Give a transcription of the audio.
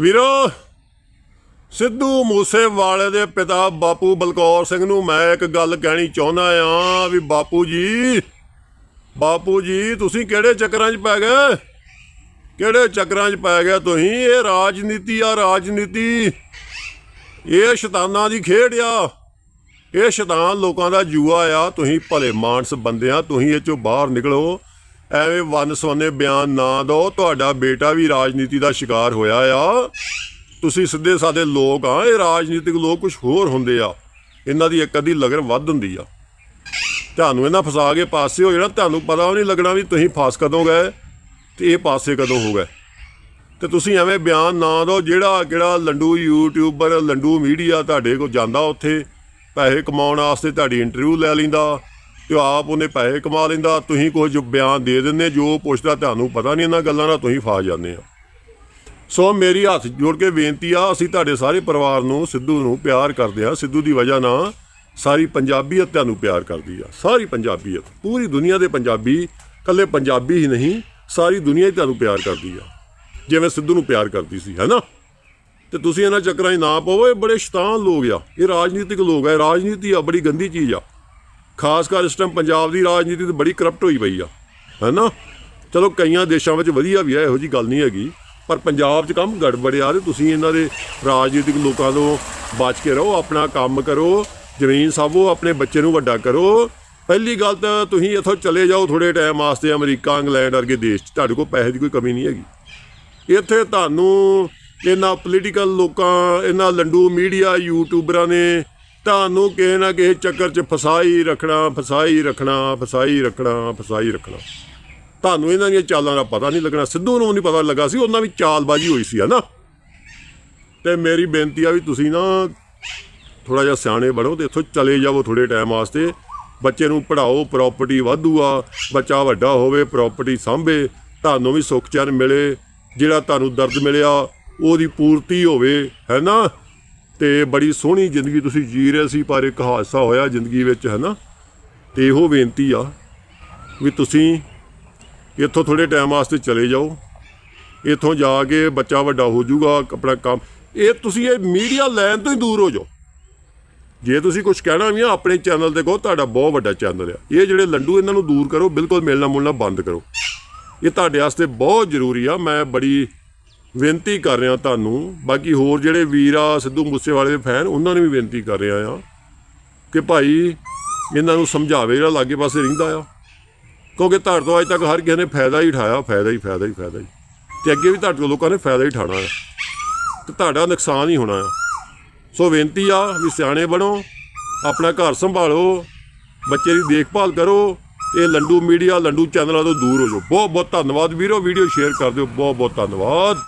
ਵੀਰੋ, ਸਿੱਧੂ ਮੂਸੇਵਾਲੇ ਦੇ ਪਿਤਾ ਬਾਪੂ ਬਲਕੌਰ ਸਿੰਘ ਨੂੰ ਮੈਂ ਇੱਕ ਗੱਲ ਕਹਿਣੀ ਚਾਹੁੰਦਾ ਆ ਵੀ ਬਾਪੂ ਜੀ ਬਾਪੂ ਜੀ, ਤੁਸੀਂ ਕਿਹੜੇ ਚੱਕਰਾਂ 'ਚ ਪੈ ਗਏ? ਕਿਹੜੇ ਚੱਕਰਾਂ 'ਚ ਪੈ ਗਏ ਤੁਸੀਂ? ਇਹ ਰਾਜਨੀਤੀ ਆ ਰਾਜਨੀਤੀ। ਇਹ ਸ਼ੈਤਾਨਾਂ ਦੀ ਖੇਡ ਆ। ਇਹ ਸ਼ੈਤਾਨ ਲੋਕਾਂ ਦਾ ਜੂਆ ਆ। ਤੁਸੀਂ ਭਲੇ ਮਾਨਸ ਬੰਦਿਆਂ ਤੁਸੀਂ ਇਹ ਚੋਂ ਬਾਹਰ ਨਿਕਲੋ। ਐਵੇਂ ਵਨ ਸਵੰਨੇ ਬਿਆਨ ਨਾ ਦਿਓ, ਤੁਹਾਡਾ ਬੇਟਾ ਵੀ ਰਾਜਨੀਤੀ ਦਾ ਸ਼ਿਕਾਰ ਹੋਇਆ ਆ। ਤੁਸੀਂ ਸਿੱਧੇ ਸਾਦੇ ਲੋਕ ਆ, ਇਹ ਰਾਜਨੀਤਿਕ ਲੋਕ ਕੁਝ ਹੋਰ ਹੁੰਦੇ ਆ। ਇਹਨਾਂ ਦੀ ਇੱਕ ਅੱਧੀ ਲਗਰ ਵੱਧ ਹੁੰਦੀ ਆ। ਤੁਹਾਨੂੰ ਇਹਨਾਂ ਫਸਾ ਕੇ ਪਾਸੇ ਹੋ ਜਾਣਾ, ਤੁਹਾਨੂੰ ਪਤਾ ਵੀ ਨਹੀਂ ਲੱਗਣਾ ਵੀ ਤੁਸੀਂ ਫਸ ਕਦੋਂ ਗਏ, ਤੇ ਇਹ ਪਾਸੇ ਕਦੋਂ ਹੋ ਗਏ। ਤੇ ਤੁਸੀਂ ਐਵੇਂ ਬਿਆਨ ਨਾ ਦਿਓ, ਜਿਹੜਾ ਕਿਹੜਾ ਲੰਡੂ ਯੂਟਿਊਬਰ, ਲੰਡੂ ਮੀਡੀਆ ਤੁਹਾਡੇ ਕੋਲ ਜਾਂਦਾ ਉੱਥੇ, ਪੈਸੇ ਕਮਾਉਣ ਵਾਸਤੇ ਤੁਹਾਡੀ ਇੰਟਰਵਿਊ ਲੈ ਲੈਂਦਾ ਤੇ ਆਪ ਉਹਨੇ ਪੈਸੇ ਕਮਾ ਲੈਂਦਾ, ਤੁਸੀਂ ਕੁਝ ਬਿਆਨ ਦੇ ਦਿੰਦੇ, ਜੋ ਪੁੱਛਦਾ ਤੁਹਾਨੂੰ ਪਤਾ ਨਹੀਂ ਇਹਨਾਂ ਗੱਲਾਂ ਨਾਲ ਤੁਸੀਂ ਫਸ ਜਾਂਦੇ ਆ ਸੋ ਮੇਰੀ ਹੱਥ ਜੋੜ ਕੇ ਬੇਨਤੀ ਆ, ਅਸੀਂ ਤੁਹਾਡੇ ਸਾਰੇ ਪਰਿਵਾਰ ਨੂੰ, ਸਿੱਧੂ ਨੂੰ ਪਿਆਰ ਕਰਦੇ ਆ ਸਿੱਧੂ ਦੀ ਵਜ੍ਹਾ ਨਾਲ ਸਾਰੀ ਪੰਜਾਬੀਅਤ ਤੁਹਾਨੂੰ ਪਿਆਰ ਕਰਦੀ ਆ, ਸਾਰੀ ਪੰਜਾਬੀਅਤ, ਪੂਰੀ ਦੁਨੀਆ ਦੇ ਪੰਜਾਬੀ ਕੱਲੇ ਪੰਜਾਬੀ ਹੀ ਨਹੀਂ, ਸਾਰੀ ਦੁਨੀਆ ਹੀ ਤੁਹਾਨੂੰ ਪਿਆਰ ਕਰਦੀ ਆ। ਜਿਵੇਂ ਸਿੱਧੂ ਨੂੰ ਪਿਆਰ ਕਰਦੀ ਸੀ ਹੈਨਾ ਤੇ ਤੁਸੀਂ ਇਹਨਾਂ ਚੱਕਰਾਂ 'ਚ ਨਾ ਪਵੋ, ਇਹ ਬੜੇ ਸ਼ੈਤਾਨ ਲੋਕ ਆ, ਇਹ ਰਾਜਨੀਤਿਕ ਲੋਕ ਆ ਰਾਜਨੀਤੀ ਆ, ਬੜੀ ਗੰਦੀ ਚੀਜ਼ ਆ। ਖਾਸ ਕਰ ਇਸ ਟਾਈਮ ਪੰਜਾਬ ਦੀ ਰਾਜਨੀਤੀ ਤੇ ਬੜੀ ਕਰਪਟ ਹੋਈ ਪਈ ਆ, ਹੈਨਾ? ਚਲੋ ਕਈਆਂ ਦੇਸ਼ਾਂ ਵਿੱਚ ਵਧੀਆ ਵੀ ਆ, ਇਹੋ ਜੀ ਗੱਲ ਨਹੀਂ ਹੈਗੀ, ਪਰ ਪੰਜਾਬ 'ਚ ਕੰਮ ਗੜਬੜਿਆ ਤੇ ਤੁਸੀਂ ਇਹਨਾਂ ਦੇ ਰਾਜਨੀਤਿਕ ਲੋਕਾਂ ਤੋਂ ਬਚ ਕੇ ਰਹੋ, ਆਪਣਾ ਕੰਮ ਕਰੋ, ਜ਼ਮੀਨ ਸਾਂਭੋ, ਆਪਣੇ ਬੱਚੇ ਨੂੰ ਵੱਡਾ ਕਰੋ। ਪਹਿਲੀ ਗੱਲ ਤਾਂ ਤੁਸੀਂ ਇੱਥੋਂ ਚਲੇ ਜਾਓ ਥੋੜੇ ਟਾਈਮ ਵਾਸਤੇ ਅਮਰੀਕਾ, ਇੰਗਲੈਂਡ ਵਰਗੇ ਦੇਸ਼ 'ਚ, ਤੁਹਾਡੇ ਕੋਲ ਪੈਸੇ ਦੀ ਕੋਈ ਕਮੀ ਨਹੀਂ ਹੈਗੀ। ਇੱਥੇ ਤੁਹਾਨੂੰ ਇਹਨਾਂ ਪੋਲੀਟੀਕਲ ਲੋਕਾਂ, ਇਹਨਾਂ ਲੰਡੂ ਮੀਡੀਆ ਯੂਟਿਊਬਰਾਂ ਨੇ ਤੁਹਾਨੂੰ ਕਿਸੇ ਨਾ ਕਿਸੇ ਚੱਕਰ 'ਚ ਫਸਾਈ ਰੱਖਣਾ ਫਸਾਈ ਰੱਖਣਾ ਫਸਾਈ ਰੱਖਣਾ ਫਸਾਈ ਰੱਖਣਾ। ਤੁਹਾਨੂੰ ਇਹਨਾਂ ਦੀਆਂ ਚਾਲਾਂ ਦਾ ਪਤਾ ਨਹੀਂ ਲੱਗਣਾ। ਸਿੱਧੂ ਨੂੰ ਨਹੀਂ ਪਤਾ ਲੱਗਾ ਸੀ, ਉਹਨਾਂ ਵੀ ਚਾਲਬਾਜ਼ੀ ਹੋਈ ਸੀ, ਹਨਾ? ਤੇ ਮੇਰੀ ਬੇਨਤੀ ਆ ਵੀ ਤੁਸੀਂ ਨਾ ਥੋੜਾ ਜਿਹਾ ਸਿਆਣੇ ਬਣੋ ਤੇ ਇੱਥੋਂ ਚਲੇ ਜਾਵੋ ਥੋੜੇ ਟਾਈਮ ਵਾਸਤੇ। ਬੱਚੇ ਨੂੰ ਪੜਾਓ ਪ੍ਰਾਪਰਟੀ ਵਾਧੂ ਆ, ਬੱਚਾ ਵੱਡਾ ਹੋਵੇ ਪ੍ਰਾਪਰਟੀ ਸਾਂਭੇ, ਤੁਹਾਨੂੰ ਵੀ ਸੁੱਖ ਚੈਨ ਮਿਲੇ। ਜਿਹੜਾ ਤੁਹਾਨੂੰ ਦਰਦ ਮਿਲਿਆ, ਉਹਦੀ ਪੂਰਤੀ ਹੋਵੇ, ਹੈ ਨਾ? ਤੇ ਬੜੀ ਸੋਹਣੀ ਜ਼ਿੰਦਗੀ ਤੁਸੀਂ ਜੀ ਰਹੇ ਸੀ, ਪਰ ਇੱਕ ਹਾਦਸਾ ਹੋਇਆ ਜ਼ਿੰਦਗੀ ਵਿੱਚ, ਹੈਨਾ? ਤੇ ਇਹੋ ਬੇਨਤੀ ਆ ਵੀ ਤੁਸੀਂ ਇੱਥੋਂ ਥੋੜੇ ਟਾਈਮ ਵਾਸਤੇ ਚਲੇ ਜਾਓ। ਇੱਥੋਂ ਜਾ ਕੇ ਬੱਚਾ ਵੱਡਾ ਹੋ ਜਾਊਗਾ, ਆਪਣਾ ਕੰਮ। ਇਹ ਤੁਸੀਂ ਇਹ ਮੀਡੀਆ ਲੈਣ ਤੋਂ ਹੀ ਦੂਰ ਹੋ ਜਾਓ। ਜੇ ਤੁਸੀਂ ਕੁਝ ਕਹਿਣਾ ਵੀ ਆ, ਆਪਣੇ ਚੈਨਲ ਤੇ ਕਹੋ, ਤੁਹਾਡਾ ਬਹੁਤ ਵੱਡਾ ਚੈਨਲ ਆ। ਇਹ ਜਿਹੜੇ ਲੰਡੂ ਇਹਨਾਂ ਨੂੰ ਦੂਰ ਕਰੋ, ਬਿਲਕੁਲ ਮਿਲਣਾ ਮੁਲਣਾ ਬੰਦ ਕਰੋ। ਇਹ ਤੁਹਾਡੇ ਵਾਸਤੇ ਬਹੁਤ ਜ਼ਰੂਰੀ ਆ। ਮੈਂ ਬੜੀ ਬੇਨਤੀ ਕਰ ਰਿਹਾ ਤੁਹਾਨੂੰ, ਬਾਕੀ ਹੋਰ ਜਿਹੜੇ ਵੀਰ ਆ ਸਿੱਧੂ ਮੂਸੇਵਾਲੇ ਦੇ ਫੈਨ, ਉਹਨਾਂ ਨੂੰ ਵੀ ਬੇਨਤੀ ਕਰ ਰਿਹਾ ਆ ਕਿ ਭਾਈ ਇਹਨਾਂ ਨੂੰ ਸਮਝਾਵੇ ਜਿਹੜਾ ਲਾਗੇ ਪਾਸੇ ਰਹਿੰਦਾ ਆ। ਕਿਉਂਕਿ ਤੁਹਾਡੇ ਤੋਂ ਅੱਜ ਤੱਕ ਹਰ ਕਿਸੇ ਨੇ ਫਾਇਦਾ ਹੀ ਉਠਾਇਆ, ਫਾਇਦਾ ਹੀ ਫਾਇਦਾ ਹੀ ਫਾਇਦਾ ਹੀ। ਤੇ ਅੱਗੇ ਵੀ ਤੁਹਾਡੇ ਤੋਂ ਲੋਕਾਂ ਨੇ ਫਾਇਦਾ ਹੀ ਉਠਾਉਣਾ ਹੈ ਤੇ ਤੁਹਾਡਾ ਨੁਕਸਾਨ ਹੀ ਹੋਣਾ ਆ। ਸੋ ਬੇਨਤੀ ਆ ਵੀ ਸਿਆਣੇ ਬਣੋ, ਆਪਣਾ ਘਰ ਸੰਭਾਲੋ, ਬੱਚੇ ਦੀ ਦੇਖਭਾਲ ਕਰੋ ਇਹ ਲੰਡੂ ਮੀਡੀਆ, ਲੰਡੂ ਚੈਨਲਾਂ ਤੋਂ ਦੂਰ ਹੋ ਜਾਓ। ਬਹੁਤ ਬਹੁਤ ਧੰਨਵਾਦ ਵੀਰੋ, ਵੀਡੀਓ ਸ਼ੇਅਰ ਕਰ ਦਿਓ। ਬਹੁਤ ਬਹੁਤ ਧੰਨਵਾਦ।